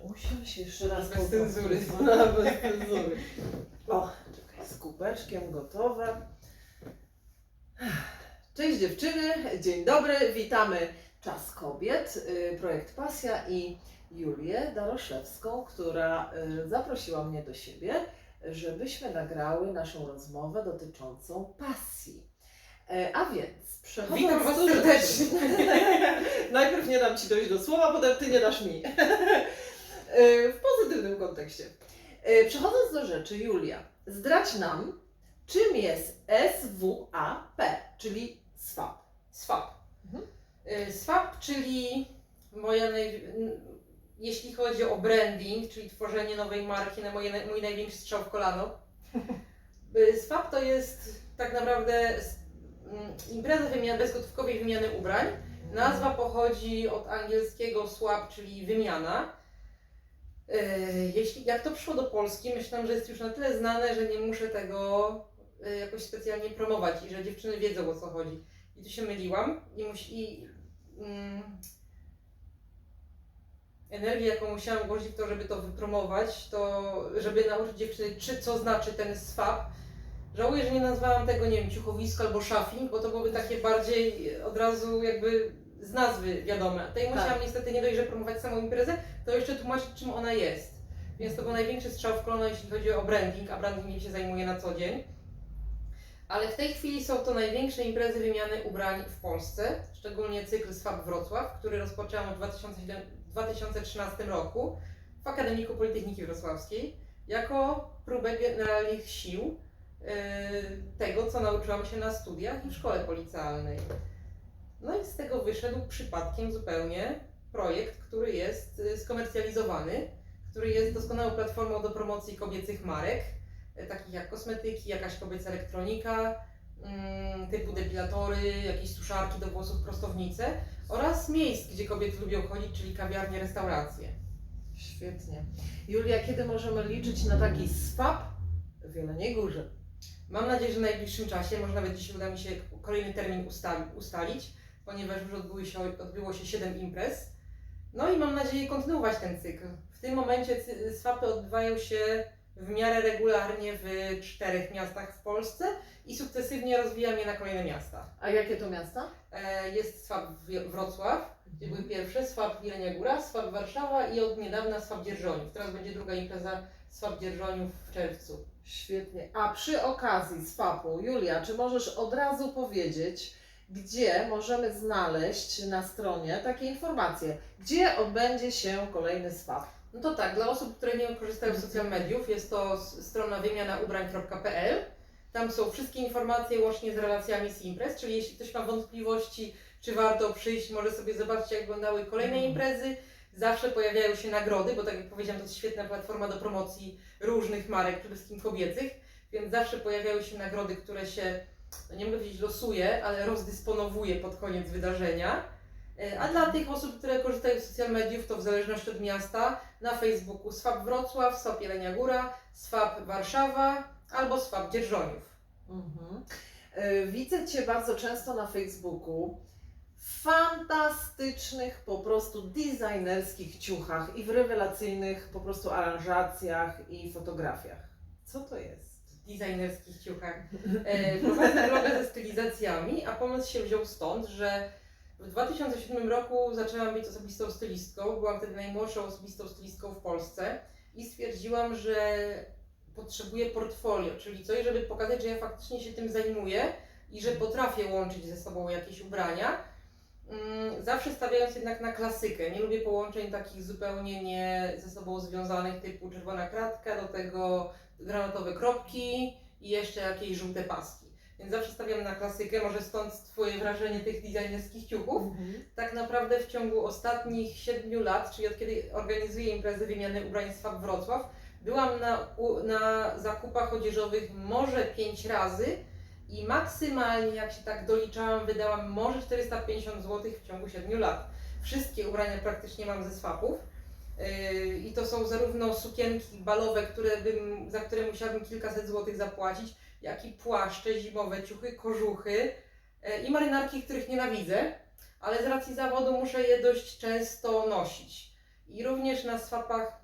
usiąść jeszcze raz Bez cenzury. Bez cenzury. O, czekaj, z kubeczkiem gotowe. Cześć dziewczyny, dzień dobry, witamy Czas Kobiet, y, projekt Pasja i Julię Daroszewską, która y, zaprosiła mnie do siebie, żebyśmy nagrały naszą rozmowę dotyczącą pasji. E, A więc przechodząc Witam Was serdecznie. Najpierw nie dam Ci dojść do słowa, potem Ty nie dasz mi. E, w pozytywnym kontekście. E, Przechodząc do rzeczy, Julia, zdradź nam, czym jest SWAP, czyli SWAP. Swap. Mhm. Y, Swap, czyli moja naj... jeśli chodzi o branding, czyli tworzenie nowej marki na moje, mój największy strzał w kolano. Swap to jest tak naprawdę impreza wymiany, bezgotówkowej wymiany ubrań. Nazwa pochodzi od angielskiego swap, czyli wymiana. Y, Jeśli, jak to przyszło do Polski, myślałam, że jest już na tyle znane, że nie muszę tego y, jakoś specjalnie promować i że dziewczyny wiedzą o co chodzi. I tu się myliłam i, musi, i mm, energię, jaką musiałam włożyć w to, żeby to wypromować, to żeby nauczyć dziewczyny, czy co znaczy ten swap. Żałuję, że nie nazwałam tego, nie wiem, ciuchowisko albo szafing, bo to byłoby takie bardziej od razu jakby z nazwy wiadome. Tutaj musiałam niestety nie dość, że promować samą imprezę, to jeszcze tłumaczyć, czym ona jest. Więc to był największy strzał w kolano, jeśli chodzi o branding, a brandingiem się zajmuję na co dzień. Ale w tej chwili są to największe imprezy wymiany ubrań w Polsce, szczególnie cykl Swap Wrocław, który rozpoczęłam w 2007 2013 roku w Akademiku Politechniki Wrocławskiej jako próbę generalnych sił yy, tego, co nauczyłam się na studiach i w szkole policealnej. No i z tego wyszedł przypadkiem zupełnie projekt, który jest y, skomercjalizowany, który jest doskonałą platformą do promocji kobiecych marek, y, takich jak kosmetyki, jakaś kobieca elektronika, mm, typu depilatory, jakieś suszarki do włosów, prostownice oraz miejsc, gdzie kobiety lubią chodzić, czyli kawiarnie, restauracje. Świetnie. Julia, kiedy możemy liczyć na taki SWAP w Jeleniej Górze? Mam nadzieję, że w najbliższym czasie, może nawet dzisiaj uda mi się kolejny termin ustali, ustalić, ponieważ już odbyły się, odbyło się 7 imprez. No i mam nadzieję kontynuować ten cykl. W tym momencie swapy odbywają się w miarę regularnie w czterech miastach w Polsce i sukcesywnie rozwijam je na kolejne miasta. A jakie to miasta? E, Jest swap Wrocław, gdzie były pierwsze, swap Jelenia Góra, swap Warszawa i od niedawna swap Dzierżoniów. Teraz będzie druga impreza swap Dzierżoniów w czerwcu. Świetnie. A przy okazji SWAP-u, Julia, czy możesz od razu powiedzieć, gdzie możemy znaleźć na stronie takie informacje, gdzie odbędzie się kolejny SWAP? No to tak, dla osób, które nie korzystają z social mediów, jest to strona wymianaubrań.pl. Tam są wszystkie informacje łącznie z relacjami z imprez, czyli jeśli ktoś ma wątpliwości, czy warto przyjść, może sobie zobaczyć, jak wyglądały kolejne Mhm. imprezy. Zawsze pojawiają się nagrody, bo tak jak powiedziałam, to jest świetna platforma do promocji różnych marek, przede wszystkim kobiecych, więc zawsze pojawiają się nagrody, które się, no nie mogę powiedzieć losuje, ale rozdysponowuje pod koniec wydarzenia. E, A dla tych osób, które korzystają z social mediów, to w zależności od miasta, na Facebooku Swap Wrocław, Swap Jelenia Góra, Swap Warszawa albo Swap Dzierżoniów. Mhm. Y, Widzę Cię bardzo często na Facebooku w fantastycznych, po prostu designerskich ciuchach i w rewelacyjnych po prostu aranżacjach i fotografiach. Co to jest? Designerskich ciuchach. E, Prowadzę bloga ze stylizacjami, a pomysł się wziął stąd, że w 2007 roku zaczęłam być osobistą stylistką. Byłam wtedy najmłodszą osobistą stylistką w Polsce i stwierdziłam, że potrzebuję portfolio, czyli coś, żeby pokazać, że ja faktycznie się tym zajmuję i że potrafię łączyć ze sobą jakieś ubrania. Mm, Zawsze stawiając jednak na klasykę. Nie lubię połączeń takich zupełnie nie ze sobą związanych, typu czerwona kratka, do tego granatowe kropki i jeszcze jakieś żółte paski. Więc zawsze stawiam na klasykę, może stąd Twoje wrażenie tych designerskich ciuchów. Tak naprawdę w ciągu ostatnich 7 lat, czyli od kiedy organizuję imprezę wymiany ubrań Swap Wrocław, byłam na, na zakupach odzieżowych może 5 razy i maksymalnie, jak się tak doliczałam, wydałam może 450 zł w ciągu 7 lat. Wszystkie ubrania praktycznie mam ze swapów. Yy, I to są zarówno sukienki balowe, które bym, za które musiałabym kilkaset złotych zapłacić, jak i płaszcze, zimowe ciuchy, kożuchy yy, i marynarki, których nienawidzę, ale z racji zawodu muszę je dość często nosić. I również na swapach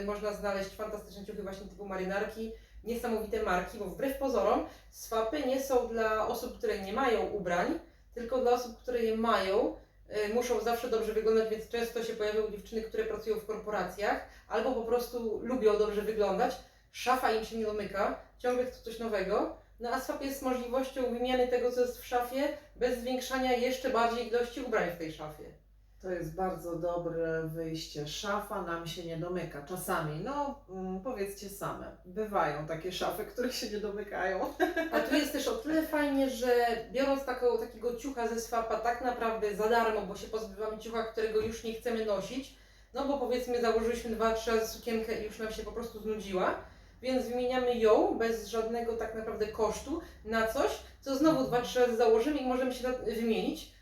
y, można znaleźć fantastyczne ciuchy właśnie typu marynarki, niesamowite marki, bo wbrew pozorom swapy nie są dla osób, które nie mają ubrań, tylko dla osób, które je mają. Y, Muszą zawsze dobrze wyglądać, więc często się pojawiają dziewczyny, które pracują w korporacjach albo po prostu lubią dobrze wyglądać. Szafa im się nie domyka, ciągle chcą coś nowego. No a swap jest możliwością wymiany tego, co jest w szafie, bez zwiększania jeszcze bardziej ilości ubrań w tej szafie. To jest bardzo dobre wyjście. Szafa nam się nie domyka. Czasami, no mm, powiedzcie same, bywają takie szafy, które się nie domykają. A tu jest też o tyle fajnie, że biorąc taką, takiego ciucha ze swapa tak naprawdę za darmo, bo się pozbywamy ciucha, którego już nie chcemy nosić, no bo powiedzmy założyliśmy dwa, trzy razy sukienkę i już nam się po prostu znudziła, więc wymieniamy ją bez żadnego tak naprawdę kosztu na coś, co znowu dwa, trzy razy założymy i możemy się wymienić.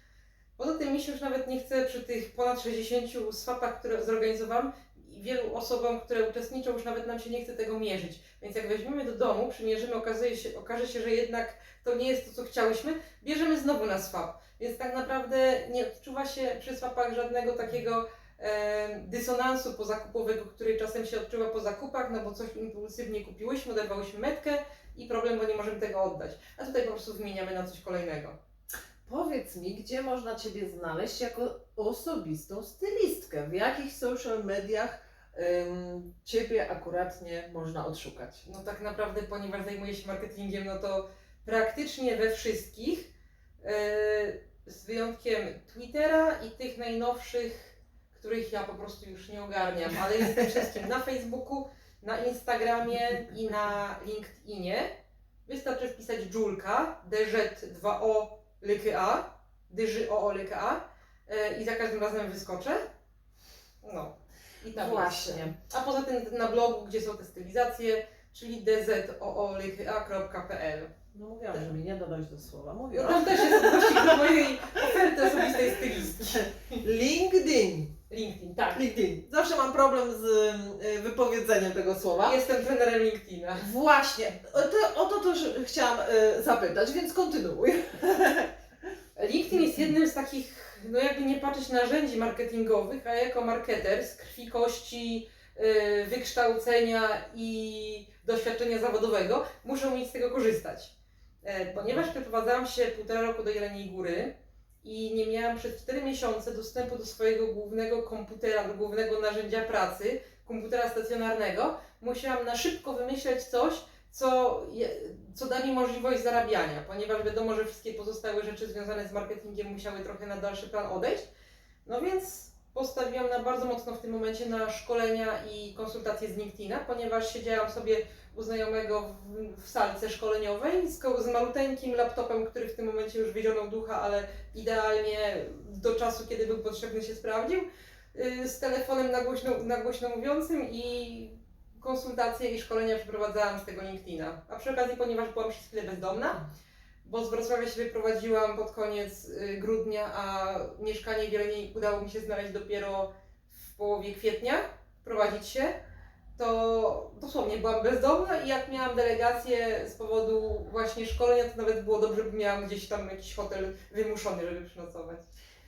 Poza tym mi się już nawet nie chce przy tych ponad 60 swapach, które zorganizowałam i wielu osobom, które uczestniczą, już nawet nam się nie chce tego mierzyć. Więc jak weźmiemy do domu, przymierzymy, okazuje się, okaże się, że jednak to nie jest to, co chciałyśmy, bierzemy znowu na swap. Więc tak naprawdę nie odczuwa się przy swapach żadnego takiego e, dysonansu pozakupowego, który czasem się odczuwa po zakupach, no bo coś impulsywnie kupiłyśmy, oderwałyśmy metkę i problem, bo nie możemy tego oddać. A tutaj po prostu wymieniamy na coś kolejnego. Powiedz mi, gdzie można Ciebie znaleźć jako osobistą stylistkę? W jakich social mediach ym, Ciebie akuratnie można odszukać? No tak naprawdę, ponieważ zajmuję się marketingiem, no to praktycznie we wszystkich, e, z wyjątkiem Twittera i tych najnowszych, których ja po prostu już nie ogarniam, ale jestem wszystkim na Facebooku, na Instagramie i na LinkedInie. Wystarczy wpisać Julka, DZ2O LKA, dyży o LKA e, i za każdym razem wyskoczę. No. I tam Właśnie. Jest. A poza tym na blogu, gdzie są te stylizacje, czyli dzoolka.pl. No mówiłam, że mi nie dodać do słowa. No Mówiłam. tam też jest odnośnik do mojej oferty osobistej stylistki. LinkedIn. LinkedIn, tak. LinkedIn. Zawsze mam problem z y, wypowiedzeniem tego słowa. Jestem trenerem LinkedIna. Właśnie, o to, o to też chciałam y, zapytać, więc kontynuuj. LinkedIn jest jednym z takich, no jakby nie patrzeć, narzędzi marketingowych, a jako marketer z krwi, kości, yy, wykształcenia i doświadczenia zawodowego muszę mieć z tego korzystać. E, Ponieważ przeprowadzałam się półtora roku do Jeleniej Góry i nie miałam przez 4 miesiące dostępu do swojego głównego komputera, do głównego narzędzia pracy, komputera stacjonarnego, musiałam na szybko wymyśleć coś, co, co da mi możliwość zarabiania, ponieważ wiadomo, że wszystkie pozostałe rzeczy związane z marketingiem musiały trochę na dalszy plan odejść. No więc postawiłam na bardzo mocno w tym momencie na szkolenia i konsultacje z LinkedIna, ponieważ siedziałam sobie u znajomego w, w salce szkoleniowej z, z maluteńkim laptopem, który w tym momencie już wyzionął ducha, ale idealnie do czasu, kiedy był potrzebny się sprawdził, yy, z telefonem na głośno, na głośno mówiącym i konsultacje i szkolenia przeprowadzałam z tego LinkedIna. A przy okazji, ponieważ byłam przez chwilę bezdomna, bo z Wrocławia się wyprowadziłam pod koniec y, grudnia, a mieszkanie w Jeleniej udało mi się znaleźć dopiero w połowie kwietnia, prowadzić się, to dosłownie byłam bezdomna i jak miałam delegację z powodu właśnie szkolenia, to nawet było dobrze, by miałam gdzieś tam jakiś hotel wymuszony, żeby przynocować.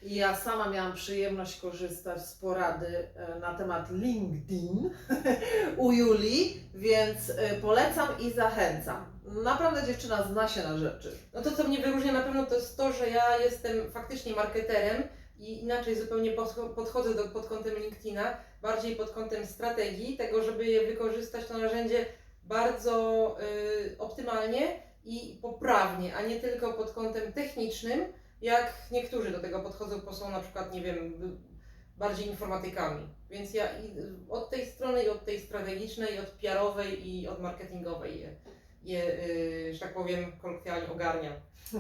I Ja sama miałam przyjemność korzystać z porady e, na temat LinkedIn u Julii, więc e, polecam i zachęcam. Naprawdę dziewczyna zna się na rzeczy. No to, co mnie wyróżnia na pewno, to jest to, że ja jestem faktycznie marketerem i inaczej zupełnie podcho- podchodzę do, pod kątem LinkedIna, bardziej pod kątem strategii, tego, żeby je wykorzystać to narzędzie bardzo y, optymalnie i poprawnie, a nie tylko pod kątem technicznym, jak niektórzy do tego podchodzą, bo są na przykład, nie wiem, y, bardziej informatykami. Więc ja i od tej strony, i od tej strategicznej, i od PR-owej, i od marketingowej je, je y, że tak powiem, kolokwialnie ogarniam.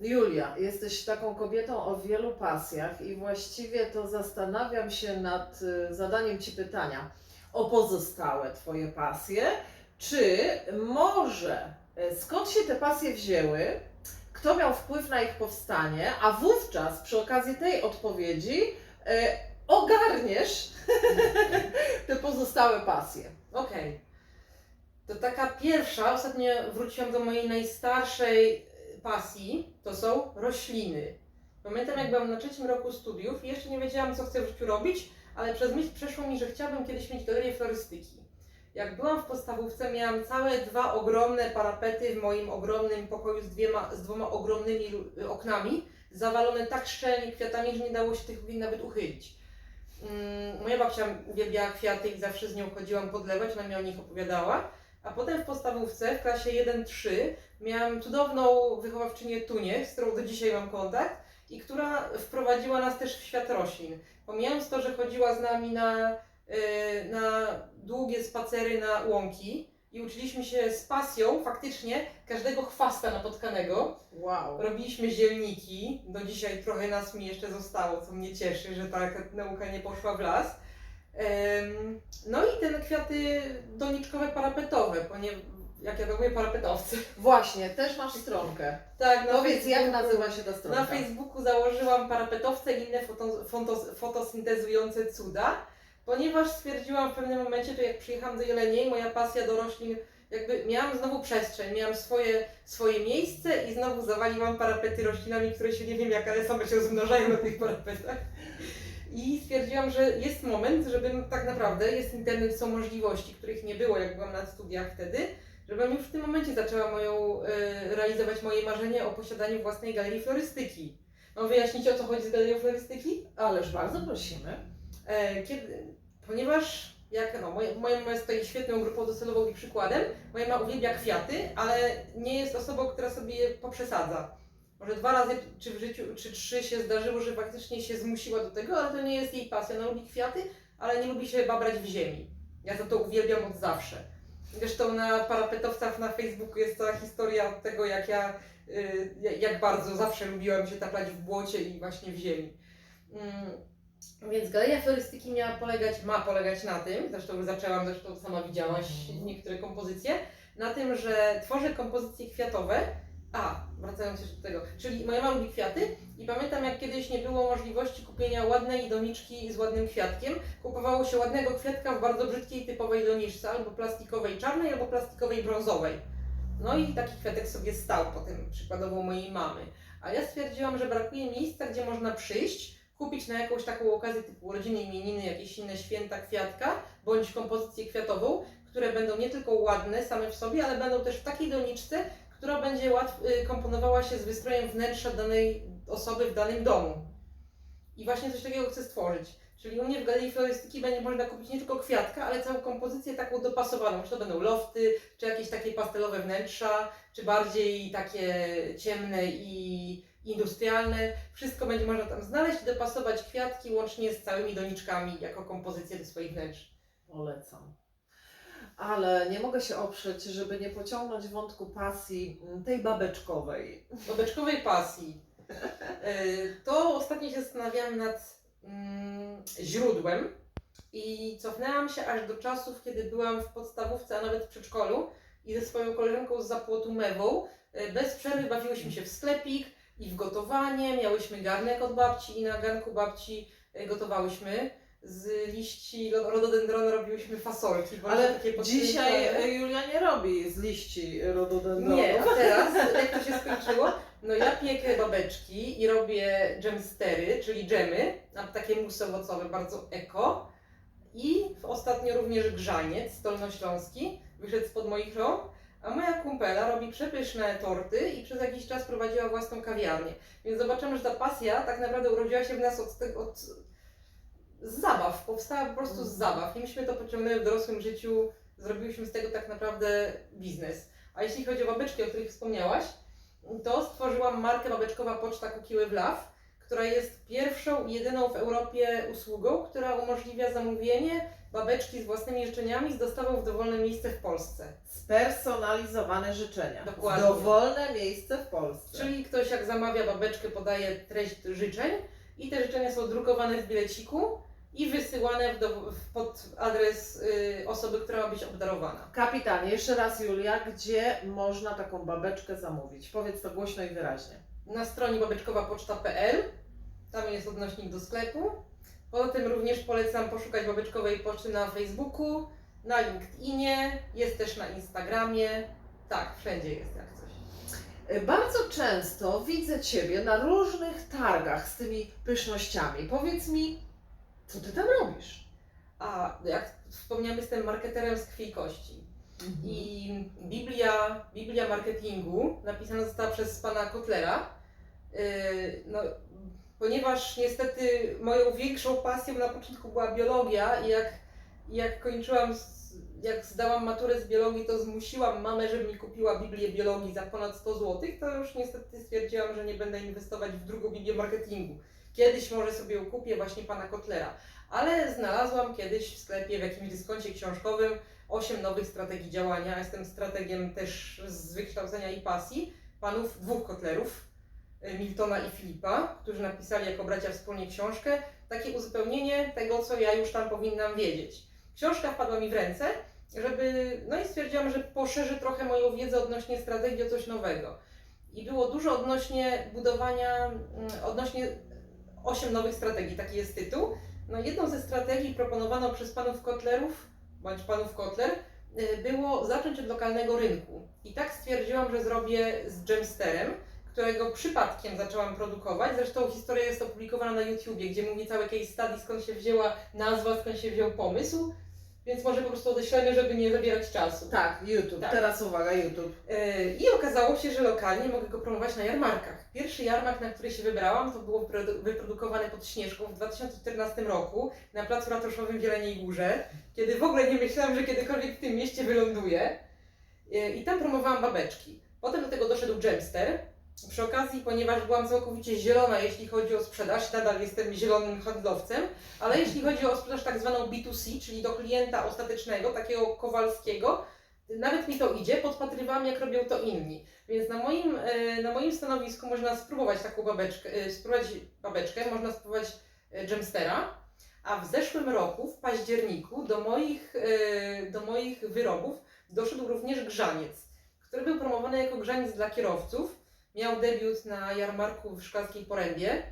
Julia, jesteś taką kobietą o wielu pasjach i właściwie to zastanawiam się nad y, zadaniem Ci pytania o pozostałe Twoje pasje. Czy może y, skąd się te pasje wzięły? Kto miał wpływ na ich powstanie? A wówczas przy okazji tej odpowiedzi y, ogarniesz te pozostałe pasje. Okej. To taka pierwsza, ostatnio wróciłam do mojej najstarszej pasji, to są rośliny. Pamiętam jak byłam na trzecim roku studiów i jeszcze nie wiedziałam co chcę w życiu robić, ale przez myśl przeszło mi, że chciałabym kiedyś mieć galerię florystyki. Jak byłam w podstawówce, miałam całe dwa ogromne parapety w moim ogromnym pokoju z, dwiema, z dwoma ogromnymi lu- oknami, zawalone tak szczelnie kwiatami, że nie dało się tych okien nawet uchylić. Mm, Moja babcia uwielbiała kwiaty i zawsze z nią chodziłam podlewać, ona mi o nich opowiadała. A potem w podstawówce, w klasie 1-3, miałam cudowną wychowawczynię Tunię, z którą do dzisiaj mam kontakt i która wprowadziła nas też w świat roślin. Pomijając to, że chodziła z nami na, y, na długie spacery na łąki i uczyliśmy się z pasją faktycznie każdego chwasta napotkanego. Wow. Robiliśmy zielniki, do dzisiaj trochę nas mi jeszcze zostało, co mnie cieszy, że ta nauka nie poszła w las. No i te kwiaty doniczkowe parapetowe, ponieważ jak ja to mówię, parapetowcy. Właśnie, też masz stronkę. Tak, Powiedz, jak nazywa się ta stronka? Na Facebooku założyłam parapetowce i inne foto, foto, fotosyntezujące cuda, ponieważ stwierdziłam w pewnym momencie, że jak przyjechałam do Jeleniej, moja pasja do roślin, jakby miałam znowu przestrzeń, miałam swoje, swoje miejsce i znowu zawaliłam parapety roślinami, które się nie wiem jak, ale same się rozmnażają na tych parapetach. I stwierdziłam, że jest moment, żebym tak naprawdę, jest internet, są możliwości, których nie było, jak byłam na studiach wtedy, żebym już w tym momencie zaczęła moją, e, realizować moje marzenie o posiadaniu własnej galerii florystyki. Mam wyjaśnić o co chodzi z galerią florystyki? Ależ bardzo prosimy. E, kiedy, ponieważ jak, no, moja, moja mama jest tutaj świetną grupą docelową i przykładem. Moja mama uwielbia kwiaty, ale nie jest osobą, która sobie je poprzesadza. Może dwa razy czy w życiu, czy trzy się zdarzyło, że faktycznie się zmusiła do tego, ale to nie jest jej pasja. Ona lubi kwiaty, ale nie lubi się babrać w ziemi. Ja za to uwielbiam od zawsze. Zresztą na parapetowcach na Facebooku jest cała historia tego, jak ja, y, jak bardzo zawsze lubiłam się taplać w błocie i właśnie w ziemi. Mm, Więc galeria florystyki miała polegać, ma polegać na tym, zresztą zaczęłam, zresztą sama widziałaś niektóre kompozycje, na tym, że tworzę kompozycje kwiatowe. A, wracając jeszcze do tego, czyli moja mama lubi kwiaty i pamiętam jak kiedyś nie było możliwości kupienia ładnej doniczki z ładnym kwiatkiem, kupowało się ładnego kwiatka w bardzo brzydkiej typowej doniczce, albo plastikowej czarnej, albo plastikowej brązowej. No i taki kwiatek sobie stał potem przykładowo mojej mamy. A ja stwierdziłam, że brakuje miejsca, gdzie można przyjść, kupić na jakąś taką okazję typu urodziny, imieniny, jakieś inne święta kwiatka, bądź kompozycję kwiatową, które będą nie tylko ładne same w sobie, ale będą też w takiej doniczce, która będzie łatw, y, komponowała się z wystrojem wnętrza danej osoby w danym domu. I właśnie coś takiego chcę stworzyć. Czyli u mnie w galerii florystyki będzie można kupić nie tylko kwiatka, ale całą kompozycję taką dopasowaną. Czy to będą lofty, czy jakieś takie pastelowe wnętrza, czy bardziej takie ciemne i industrialne. Wszystko będzie można tam znaleźć dopasować kwiatki łącznie z całymi doniczkami jako kompozycję do swoich wnętrz. Polecam. Ale nie mogę się oprzeć, żeby nie pociągnąć wątku pasji mm, tej babeczkowej. Bobeczkowej pasji. Y, To ostatnio się zastanawiałam nad mm, źródłem i cofnęłam się aż do czasów, kiedy byłam w podstawówce, a nawet w przedszkolu i ze swoją koleżanką z zapłotu Mewą y, bez przerwy bawiłyśmy się w sklepik i w gotowanie. Miałyśmy garnek od babci i na garnku babci y, gotowałyśmy. Z liści ro- rododendronu robiłyśmy fasolki. bądź Ale takie dzisiaj e, Julia nie robi z liści rododendronu. Nie, a teraz, jak to się skończyło? No ja piekę babeczki i robię dżemstery, czyli dżemy, a takie musy owocowe, bardzo eko. I ostatnio również grzaniec dolnośląski, wyszedł spod moich rąk. A moja kumpela robi przepyszne torty i przez jakiś czas prowadziła własną kawiarnię. Więc zobaczymy, że ta pasja tak naprawdę urodziła się w nas od, tego- od z zabaw, powstała po prostu z zabaw. I myśmy to pociągnęły w dorosłym życiu, zrobiłyśmy z tego tak naprawdę biznes. A jeśli chodzi o babeczki, o których wspomniałaś, to stworzyłam markę babeczkowa Poczta Kukiły w Law, która jest pierwszą i jedyną w Europie usługą, która umożliwia zamówienie babeczki z własnymi życzeniami z dostawą w dowolne miejsce w Polsce. Spersonalizowane życzenia. Dokładnie. Dowolne miejsce w Polsce. Czyli ktoś jak zamawia babeczkę, podaje treść życzeń i te życzenia są drukowane w bileciku i wysyłane w do, w pod adres y, osoby, która ma być obdarowana. Kapitan, jeszcze raz Julia, gdzie można taką babeczkę zamówić? Powiedz to głośno i wyraźnie. na stronie babeczkowapoczta.pl. Tam jest odnośnik do sklepu. Poza tym również polecam poszukać babeczkowej poczty na Facebooku, na LinkedInie, jest też na Instagramie. Tak, wszędzie jest jak coś. E, Bardzo często widzę Ciebie na różnych targach z tymi pysznościami. Powiedz mi, Co ty tam robisz? A jak wspomniałem, jestem marketerem z krwi i kości. Mhm. I Biblia, Biblia marketingu napisana została przez pana Kotlera. Yy, No, ponieważ niestety moją większą pasją na początku była biologia i jak, jak kończyłam, jak zdałam maturę z biologii, to zmusiłam mamę, żeby mi kupiła Biblię biologii za ponad 100 zł, to już niestety stwierdziłam, że nie będę inwestować w drugą Biblię marketingu. Kiedyś może sobie kupię właśnie pana Kotlera. Ale znalazłam kiedyś w sklepie, w jakimś dyskoncie książkowym, 8 nowych strategii działania. Jestem strategiem też z wykształcenia i pasji panów dwóch kotlerów, y, Miltona i Filipa, którzy napisali jako bracia wspólnie książkę. Takie uzupełnienie tego, co ja już tam powinnam wiedzieć. Książka wpadła mi w ręce, żeby, no i stwierdziłam, że poszerzy trochę moją wiedzę odnośnie strategii o coś nowego. I było dużo odnośnie budowania, mm, odnośnie 8 nowych strategii, taki jest tytuł. No jedną ze strategii proponowaną przez panów Kotlerów, bądź panów Kotler, y, było zacząć od lokalnego rynku. I tak stwierdziłam, że zrobię z Gemsterem, którego przypadkiem zaczęłam produkować. Zresztą historia jest opublikowana na YouTubie, gdzie mówi całe case study, skąd się wzięła nazwa, skąd się wziął pomysł. Więc może po prostu odeślemy, żeby nie zabierać czasu. Tak, YouTube. Tak. Teraz uwaga, YouTube. Yy, I okazało się, że lokalnie mogę go promować na jarmarkach. Pierwszy jarmark, na który się wybrałam, to było wyprodu- wyprodukowane pod Śnieżką w 2014 roku na placu ratuszowym w Jeleniej Górze, kiedy w ogóle nie myślałam, że kiedykolwiek w tym mieście wyląduję. Yy, I tam promowałam babeczki. Potem do tego doszedł Gemster. Przy okazji, ponieważ byłam całkowicie zielona, jeśli chodzi o sprzedaż, nadal jestem zielonym handlowcem, ale jeśli chodzi o sprzedaż tak zwaną B2C, czyli do klienta ostatecznego, takiego kowalskiego, nawet mi to idzie, podpatrywałam jak robią to inni. Więc na moim, e, na moim stanowisku można spróbować taką babeczkę, e, spróbować babeczkę, można spróbować Gemstera, a w zeszłym roku, w październiku, do moich, e, do moich wyrobów doszedł również grzaniec, który był promowany jako grzaniec dla kierowców. Miał debiut na jarmarku w Szklarskiej Porębie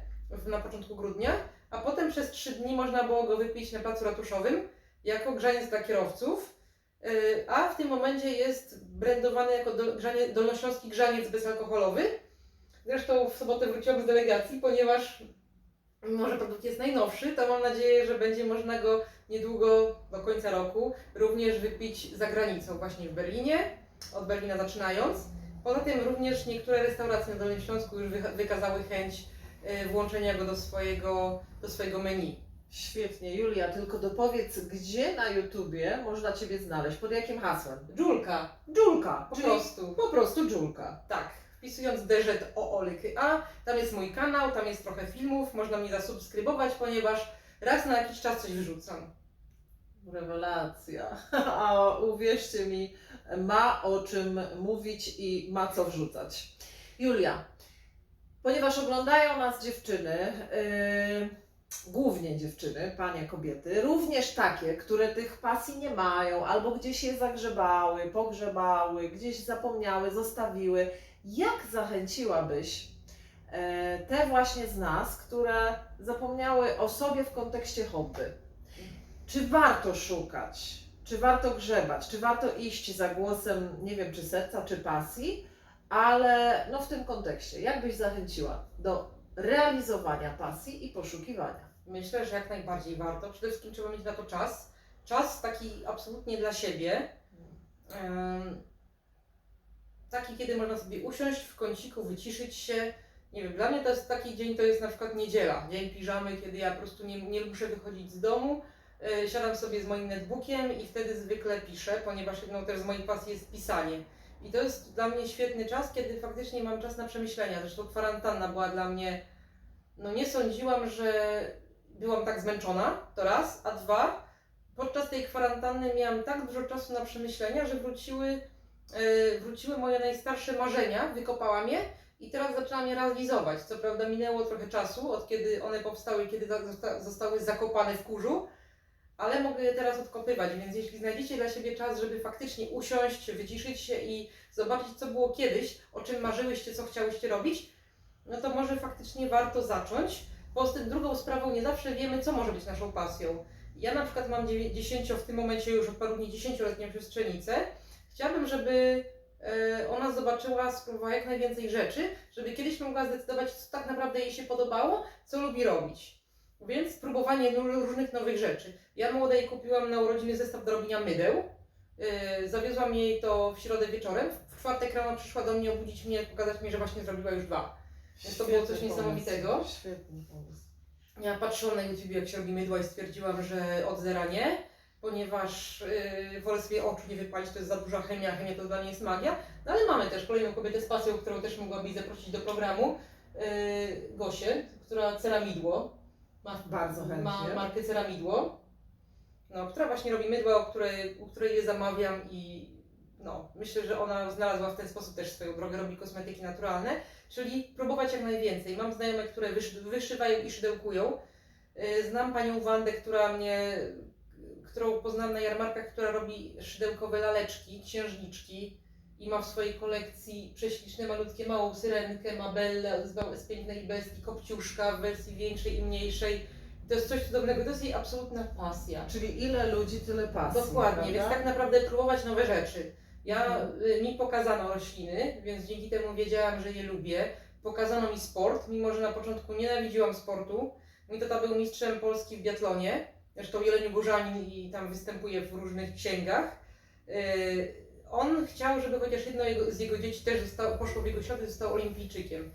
na początku grudnia, a potem przez trzy dni można było go wypić na placu ratuszowym jako grzaniec dla kierowców. Yy, a w tym momencie jest brandowany jako dolnośląski grzaniec bezalkoholowy. Zresztą w sobotę wróciłam z delegacji, ponieważ mimo, że produkt jest najnowszy, to mam nadzieję, że będzie można go niedługo, do końca roku, również wypić za granicą, właśnie w Berlinie, od Berlina zaczynając. Poza tym również niektóre restauracje na Dolnym Śląsku już wy- wykazały chęć yy, włączenia go do swojego, do swojego menu. Świetnie, Julia, tylko dopowiedz, gdzie na YouTubie można Ciebie znaleźć? Pod jakim hasłem? Dżulka, Dżulka, po prostu. po prostu Dżulka. Tak, wpisując deżet o Olyky A, tam jest mój kanał, tam jest trochę filmów, można mnie zasubskrybować, ponieważ raz na jakiś czas coś wyrzucam. Rewelacja. A uwierzcie mi, ma o czym mówić i ma co wrzucać. Julia, ponieważ oglądają nas dziewczyny, yy, głównie dziewczyny, panie kobiety, również takie, które tych pasji nie mają, albo gdzieś je zagrzebały, pogrzebały, gdzieś zapomniały, zostawiły. Jak zachęciłabyś e, te właśnie z nas, które zapomniały o sobie w kontekście hobby? Czy warto szukać? Czy warto grzebać? Czy warto iść za głosem, nie wiem, czy serca, czy pasji? Ale no w tym kontekście, jak byś zachęciła do realizowania pasji i poszukiwania? Myślę, że jak najbardziej warto. Przede wszystkim trzeba mieć na to czas. Czas taki absolutnie dla siebie. Taki, kiedy można sobie usiąść w kąciku, wyciszyć się. Nie wiem, dla mnie to jest taki dzień, to jest na przykład niedziela, dzień piżamy, kiedy ja po prostu nie, nie muszę wychodzić z domu. E, Siadam sobie z moim netbookiem i wtedy zwykle piszę, ponieważ jedną też z moich pasji jest pisanie. I to jest dla mnie świetny czas, kiedy faktycznie mam czas na przemyślenia. Zresztą kwarantanna była dla mnie, no nie sądziłam, że byłam tak zmęczona, to raz, a dwa, podczas tej kwarantanny miałam tak dużo czasu na przemyślenia, że wróciły, e, wróciły moje najstarsze marzenia, wykopałam je i teraz zaczęłam je realizować. Co prawda minęło trochę czasu, od kiedy one powstały, kiedy zostały zakopane w kurzu, ale mogę je teraz odkopywać, więc jeśli znajdziecie dla siebie czas, żeby faktycznie usiąść, wyciszyć się i zobaczyć, co było kiedyś, o czym marzyłyście, co chciałyście robić, no to może faktycznie warto zacząć. Poza tym drugą sprawą, nie zawsze wiemy, co może być naszą pasją. Ja na przykład mam 10, w tym momencie już od paru dni 10-letnią siostrzenicę. Chciałabym, żeby e, ona zobaczyła, spróbowała jak najwięcej rzeczy, żeby kiedyś mogła zdecydować, co tak naprawdę jej się podobało, co lubi robić. Więc próbowanie różnych nowych rzeczy. Ja młodej kupiłam na urodziny zestaw do robienia mydeł. Yy, zawiozłam jej to w środę wieczorem. W czwartek rano przyszła do mnie obudzić mnie, pokazać mi, że właśnie zrobiła już dwa. Więc to było coś Świetny niesamowitego. Pomysł. Świetny pomysł. Ja patrzyłam na YouTube, jak się robi mydła i stwierdziłam, że od zera nie, ponieważ yy, wolę sobie oczu nie wypalić, to jest za duża chemia, chemia to dla mnie jest magia. No ale mamy też kolejną kobietę z pasją, którą też mogłabyś zaprosić do programu, yy, Gosię, która ceramidło, ma, Bardzo chętnie. ma markę ceramidło, no, która właśnie robi mydła, u której, u której je zamawiam i no, myślę, że ona znalazła w ten sposób też swoją drogę, robi kosmetyki naturalne, czyli próbować jak najwięcej. Mam znajome, które wysz, wyszywają i szydełkują. Yy, Znam panią Wandę, która mnie, którą poznałam na jarmarkach, która robi szydełkowe laleczki, księżniczki i ma w swojej kolekcji prześliczne, malutkie, małą syrenkę, ma Bellę z, pięknej bestii, kopciuszka w wersji większej i mniejszej. To jest coś cudownego, to jest jej absolutna pasja. Czyli ile ludzi, tyle pasji. Dokładnie, prawda? więc tak naprawdę próbować nowe rzeczy. Ja, Mhm. y, mi pokazano rośliny, więc dzięki temu wiedziałam, że je lubię. Pokazano mi sport, mimo że na początku nienawidziłam sportu. Mój tata był mistrzem Polski w biatlonie, zresztą Jeleniu Górzanin i tam występuje w różnych księgach. Y, On chciał, żeby chociaż jedno jego, z jego dzieci też zostało, poszło w jego ślady, został olimpijczykiem.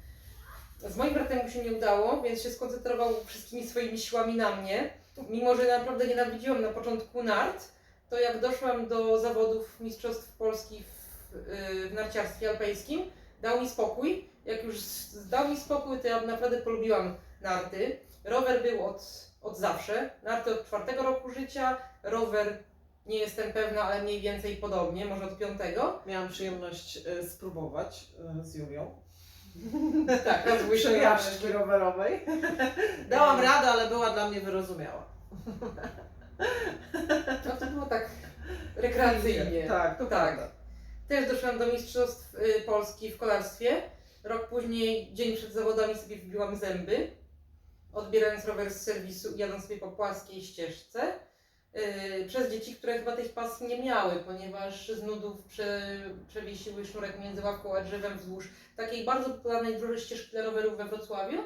Z moim bratem mu się nie udało, więc się skoncentrował wszystkimi swoimi siłami na mnie. Mimo, że naprawdę nienawidziłam na początku nart, to jak doszłam do zawodów Mistrzostw Polski w, yy, w narciarstwie alpejskim, dał mi spokój. Jak już dał mi spokój, to ja naprawdę polubiłam narty. Rower był od, od zawsze, narty od czwartego roku życia, rower nie jestem pewna, ale mniej więcej podobnie, może od piątego. Miałam przyjemność e, spróbować e, z Julią. Tak, Przejażdżki rowerowej. Dałam radę, ale była dla mnie wyrozumiała. No to było tak rekreacyjnie. Tak, to Tak. prawda. Też doszłam do Mistrzostw y, Polski w kolarstwie. Rok później, dzień przed zawodami, sobie wbiłam zęby, odbierając rower z serwisu i jadąc sobie po płaskiej ścieżce. Y, Przez dzieci, które chyba tej pasji nie miały, ponieważ z nudów prze, przewiesiły sznurek między ławką a drzewem wzdłuż takiej bardzo popularnej drodze ścieżki dla rowerów we Wrocławiu.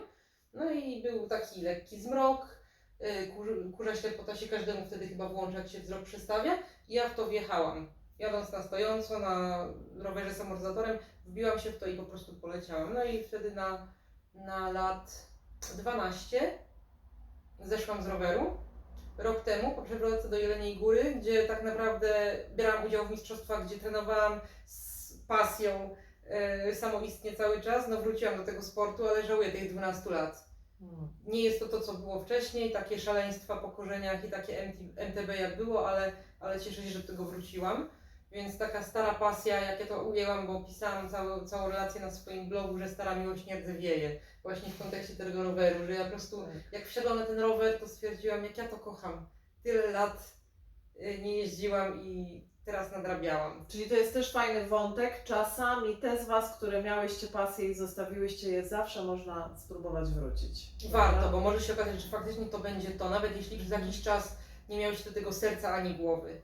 No i był taki lekki zmrok, y, kur- kurza ślepota się każdemu wtedy chyba włącza, jak się wzrok przestawia. I ja w to wjechałam. Jadąc na stojąco, na rowerze z amortyzatorem, wbiłam się w to i po prostu poleciałam. No i wtedy na, na lat 12 zeszłam z roweru. Rok temu po przewrotce do Jeleniej Góry, gdzie tak naprawdę brałam udział w mistrzostwach, gdzie trenowałam z pasją e, samoistnie cały czas. No wróciłam do tego sportu, ale żałuję tych 12 lat. Hmm. Nie jest to to, co było wcześniej, takie szaleństwa po korzeniach i takie MT, MTB jak było, ale, ale cieszę się, że do tego wróciłam. Więc taka stara pasja, jak ja to ujęłam, bo pisałam całą, całą relację na swoim blogu, że stara miłość nie rdzewieje. Właśnie w kontekście tego roweru, że ja po prostu jak wsiadłam na ten rower, to stwierdziłam, jak ja to kocham. Tyle lat y, nie jeździłam i teraz nadrabiałam. Czyli to jest też fajny wątek. Czasami te z Was, które miałyście pasję i zostawiłyście je, zawsze można spróbować wrócić. Warto, bo może się okazać, że faktycznie to będzie to, nawet jeśli przez jakiś czas nie miałeś do tego serca ani głowy.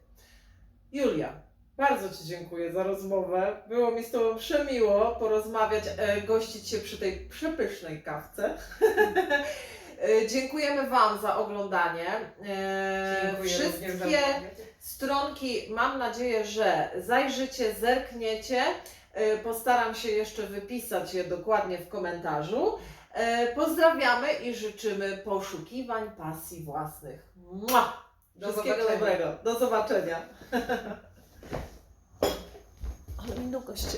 Julia, bardzo Ci dziękuję za rozmowę. Było mi z Tobą przemiło porozmawiać, e, gościć się przy tej przepysznej kawce. E, Dziękujemy Wam za oglądanie. E, Dziękuję za Wszystkie uwagę. stronki mam nadzieję, że zajrzycie, zerkniecie. Postaram się jeszcze wypisać je dokładnie w komentarzu. Pozdrawiamy i życzymy poszukiwań pasji własnych. Mua! Do Wszystkiego zobaczenia. dobrego. Do zobaczenia. Ale mi noga się